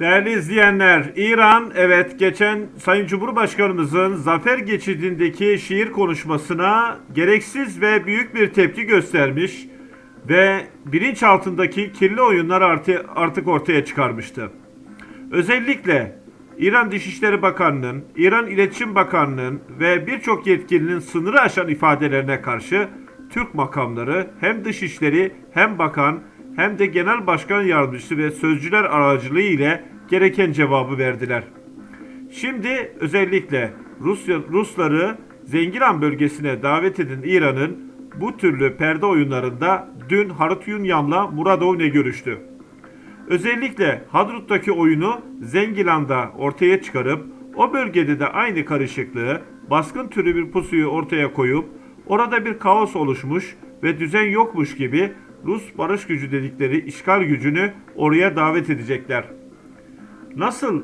Değerli izleyenler, İran evet geçen Sayın Cumhurbaşkanımızın zafer geçidindeki şiir konuşmasına gereksiz ve büyük bir tepki göstermiş ve bilinç altındaki kirli oyunlar artı, artık ortaya çıkarmıştı. Özellikle İran Dışişleri Bakanlığı'nın, İran İletişim Bakanlığı'nın ve birçok yetkilinin sınırı aşan ifadelerine karşı Türk makamları hem dışişleri hem bakan hem de genel başkan yardımcısı ve sözcüler aracılığı ile gereken cevabı verdiler. Şimdi özellikle Rusya, Rusları Zengilan bölgesine davet eden İran'ın bu türlü perde oyunlarında dün Harut Yunyam'la Muradov ne görüştü. Özellikle Hadrut'taki oyunu Zengilan'da ortaya çıkarıp o bölgede de aynı karışıklığı, baskın türü bir pusuyu ortaya koyup orada bir kaos oluşmuş ve düzen yokmuş gibi Rus barış gücü dedikleri işgal gücünü oraya davet edecekler. Nasıl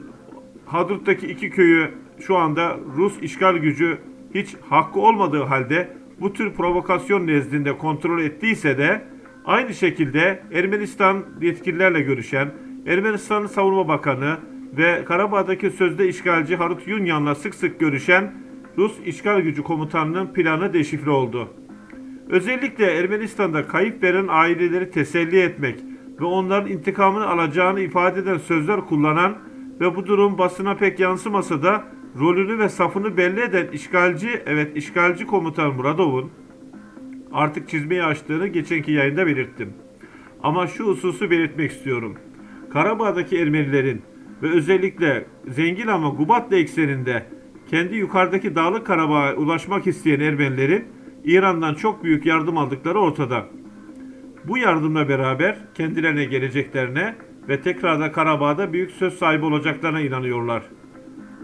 Hadrut'taki iki köyü şu anda Rus işgal gücü hiç hakkı olmadığı halde bu tür provokasyon nezdinde kontrol ettiyse de aynı şekilde Ermenistan yetkililerle görüşen, Ermenistan'ın savunma bakanı ve Karabağ'daki sözde işgalci Harut Yunyan'la sık sık görüşen Rus işgal gücü komutanının planı deşifre oldu. Özellikle Ermenistan'da kayıp veren aileleri teselli etmek ve onların intikamını alacağını ifade eden sözler kullanan ve bu durum basına pek yansımasa da rolünü ve safını belli eden işgalci, evet işgalci komutan Muradov'un artık çizmeyi açtığını geçenki yayında belirttim. Ama şu hususu belirtmek istiyorum. Karabağ'daki Ermenilerin ve özellikle zengin ama Gubatlı ekseninde kendi yukarıdaki Dağlık Karabağ'a ulaşmak isteyen Ermenilerin İran'dan çok büyük yardım aldıkları ortada. Bu yardımla beraber kendilerine geleceklerine ve tekrar da Karabağ'da büyük söz sahibi olacaklarına inanıyorlar.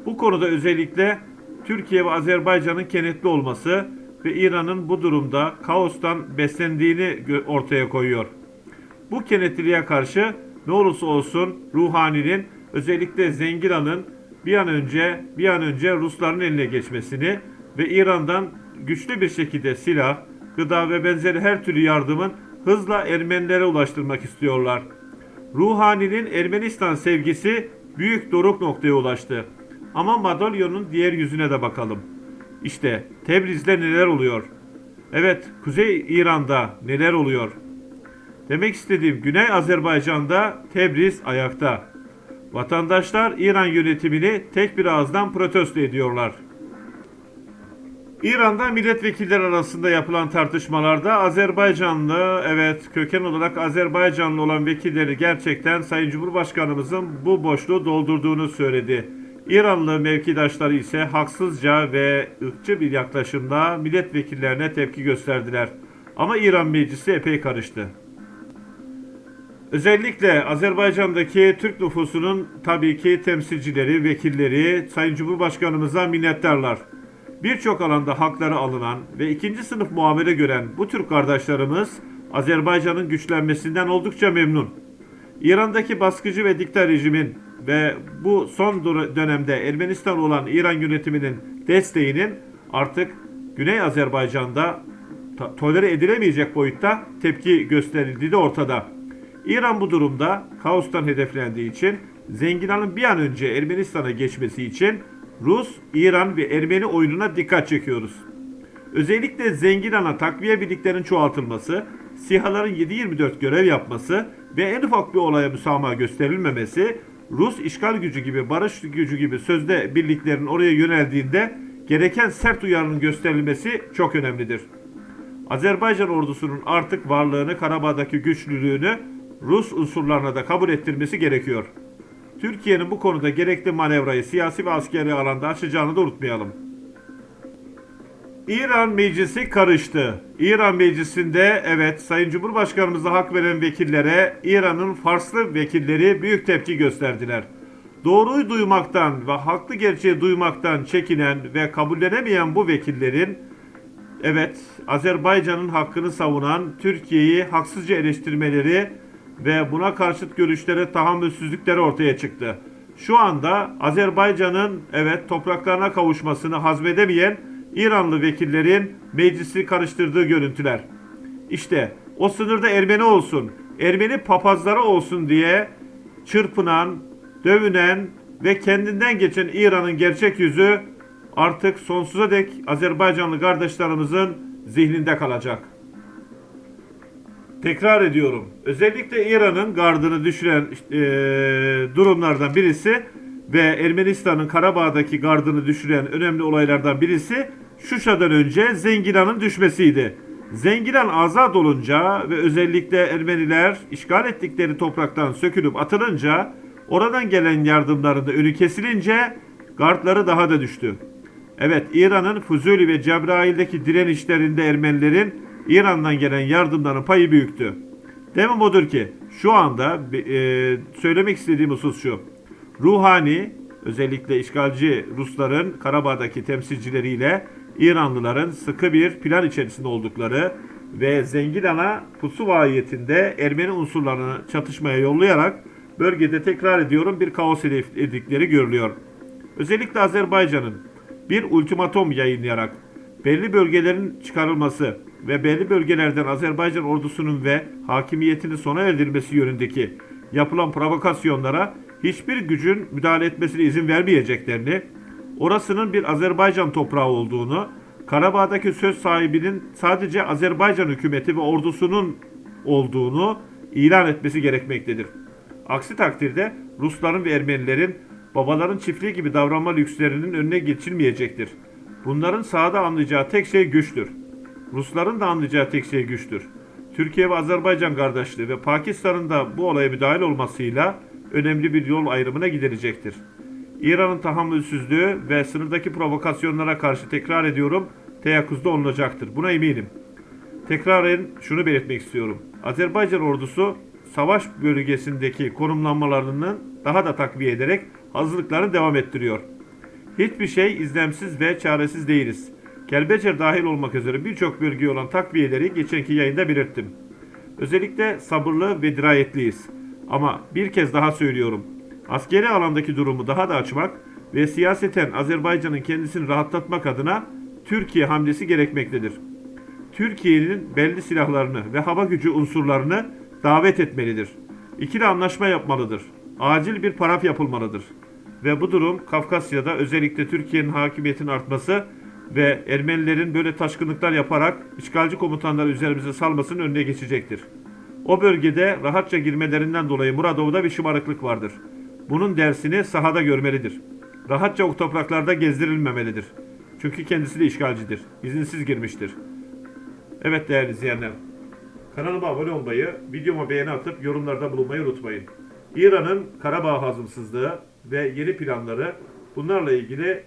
Bu konuda özellikle Türkiye ve Azerbaycan'ın kenetli olması ve İran'ın bu durumda kaostan beslendiğini ortaya koyuyor. Bu kenetliliğe karşı ne olursa olsun Ruhani'nin özellikle Zengilan'ın bir an önce bir an önce Rusların eline geçmesini ve İran'dan güçlü bir şekilde silah, gıda ve benzeri her türlü yardımın hızla Ermenilere ulaştırmak istiyorlar. Ruhani'nin Ermenistan sevgisi büyük doruk noktaya ulaştı. Ama madalyonun diğer yüzüne de bakalım. İşte Tebriz'de neler oluyor? Evet, Kuzey İran'da neler oluyor? Demek istediğim Güney Azerbaycan'da Tebriz ayakta. Vatandaşlar İran yönetimini tek bir ağızdan protesto ediyorlar. İran'da milletvekiller arasında yapılan tartışmalarda Azerbaycanlı, evet köken olarak Azerbaycanlı olan vekilleri gerçekten Sayın Cumhurbaşkanımızın bu boşluğu doldurduğunu söyledi. İranlı mevkidaşları ise haksızca ve ırkçı bir yaklaşımla milletvekillerine tepki gösterdiler. Ama İran meclisi epey karıştı. Özellikle Azerbaycan'daki Türk nüfusunun tabii ki temsilcileri, vekilleri Sayın Cumhurbaşkanımıza minnettarlar. Birçok alanda hakları alınan ve ikinci sınıf muamele gören bu Türk kardeşlerimiz Azerbaycan'ın güçlenmesinden oldukça memnun. İran'daki baskıcı ve dikta rejimin ve bu son dönemde Ermenistan olan İran yönetiminin desteğinin artık Güney Azerbaycan'da tolere edilemeyecek boyutta tepki gösterildiği de ortada. İran bu durumda kaostan hedeflendiği için Zenginan'ın bir an önce Ermenistan'a geçmesi için Rus, İran ve Ermeni oyununa dikkat çekiyoruz. Özellikle Zenginan'a takviye birliklerin çoğaltılması, SİHA'ların 7-24 görev yapması ve en ufak bir olaya müsamaha gösterilmemesi, Rus işgal gücü gibi, barış gücü gibi sözde birliklerin oraya yöneldiğinde gereken sert uyarının gösterilmesi çok önemlidir. Azerbaycan ordusunun artık varlığını, Karabağ'daki güçlülüğünü Rus unsurlarına da kabul ettirmesi gerekiyor. Türkiye'nin bu konuda gerekli manevrayı siyasi ve askeri alanda açacağını da unutmayalım. İran meclisi karıştı. İran meclisinde evet Sayın Cumhurbaşkanımıza hak veren vekillere İran'ın Farslı vekilleri büyük tepki gösterdiler. Doğruyu duymaktan ve haklı gerçeği duymaktan çekinen ve kabullenemeyen bu vekillerin evet Azerbaycan'ın hakkını savunan Türkiye'yi haksızca eleştirmeleri ve buna karşıt görüşlere tahammülsüzlükleri ortaya çıktı. Şu anda Azerbaycan'ın evet topraklarına kavuşmasını hazmedemeyen İranlı vekillerin meclisi karıştırdığı görüntüler. İşte o sınırda Ermeni olsun, Ermeni papazları olsun diye çırpınan dövünen ve kendinden geçen İran'ın gerçek yüzü artık sonsuza dek Azerbaycanlı kardeşlerimizin zihninde kalacak. Tekrar ediyorum. Özellikle İran'ın gardını düşüren e, durumlardan birisi ve Ermenistan'ın Karabağ'daki gardını düşüren önemli olaylardan birisi Şuşa'dan önce Zengilan'ın düşmesiydi. Zengilan azat olunca ve özellikle Ermeniler işgal ettikleri topraktan sökülüp atılınca oradan gelen yardımların da önü kesilince gardları daha da düştü. Evet İran'ın Fuzuli ve Cebrail'deki direnişlerinde Ermenilerin İran'dan gelen yardımların payı büyüktü. Demem odur ki şu anda e, söylemek istediğim husus şu. Ruhani özellikle işgalci Rusların Karabağ'daki temsilcileriyle İranlıların sıkı bir plan içerisinde oldukları ve Zengilan'a pusu vahiyetinde Ermeni unsurlarını çatışmaya yollayarak bölgede tekrar ediyorum bir kaos hedefledikleri görülüyor. Özellikle Azerbaycan'ın bir ultimatom yayınlayarak belli bölgelerin çıkarılması ve belli bölgelerden Azerbaycan ordusunun ve hakimiyetini sona erdirilmesi yönündeki yapılan provokasyonlara hiçbir gücün müdahale etmesine izin vermeyeceklerini, orasının bir Azerbaycan toprağı olduğunu, Karabağ'daki söz sahibinin sadece Azerbaycan hükümeti ve ordusunun olduğunu ilan etmesi gerekmektedir. Aksi takdirde Rusların ve Ermenilerin babaların çiftliği gibi davranma lükslerinin önüne geçilmeyecektir. Bunların sahada anlayacağı tek şey güçtür. Rusların da anlayacağı tek şey güçtür. Türkiye ve Azerbaycan kardeşliği ve Pakistan'ın da bu olaya müdahil olmasıyla önemli bir yol ayrımına gidilecektir. İran'ın tahammülsüzlüğü ve sınırdaki provokasyonlara karşı tekrar ediyorum teyakkuzda olunacaktır. Buna eminim. Tekraren şunu belirtmek istiyorum. Azerbaycan ordusu savaş bölgesindeki konumlanmalarını daha da takviye ederek hazırlıklarını devam ettiriyor. Hiçbir şey izlemsiz ve çaresiz değiliz. Kelbecer dahil olmak üzere birçok bölgeye olan takviyeleri geçenki yayında belirttim. Özellikle sabırlı ve dirayetliyiz. Ama bir kez daha söylüyorum. Askeri alandaki durumu daha da açmak ve siyaseten Azerbaycan'ın kendisini rahatlatmak adına Türkiye hamlesi gerekmektedir. Türkiye'nin belli silahlarını ve hava gücü unsurlarını davet etmelidir. İkili anlaşma yapmalıdır. Acil bir paraf yapılmalıdır. Ve bu durum Kafkasya'da özellikle Türkiye'nin hakimiyetinin artması ve Ermenilerin böyle taşkınlıklar yaparak işgalci komutanları üzerimize salmasının önüne geçecektir. O bölgede rahatça girmelerinden dolayı Muradov'da bir şımarıklık vardır. Bunun dersini sahada görmelidir. Rahatça o topraklarda gezdirilmemelidir. Çünkü kendisi de işgalcidir. İzinsiz girmiştir. Evet değerli izleyenler. Kanalıma abone olmayı, videoma beğeni atıp yorumlarda bulunmayı unutmayın. İran'ın Karabağ hazımsızlığı ve yeni planları bunlarla ilgili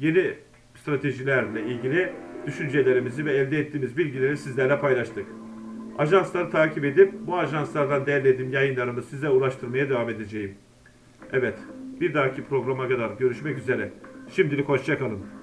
yeni stratejilerle ilgili düşüncelerimizi ve elde ettiğimiz bilgileri sizlerle paylaştık. Ajansları takip edip bu ajanslardan derlediğim yayınlarımı size ulaştırmaya devam edeceğim. Evet, bir dahaki programa kadar görüşmek üzere. Şimdilik hoşçakalın.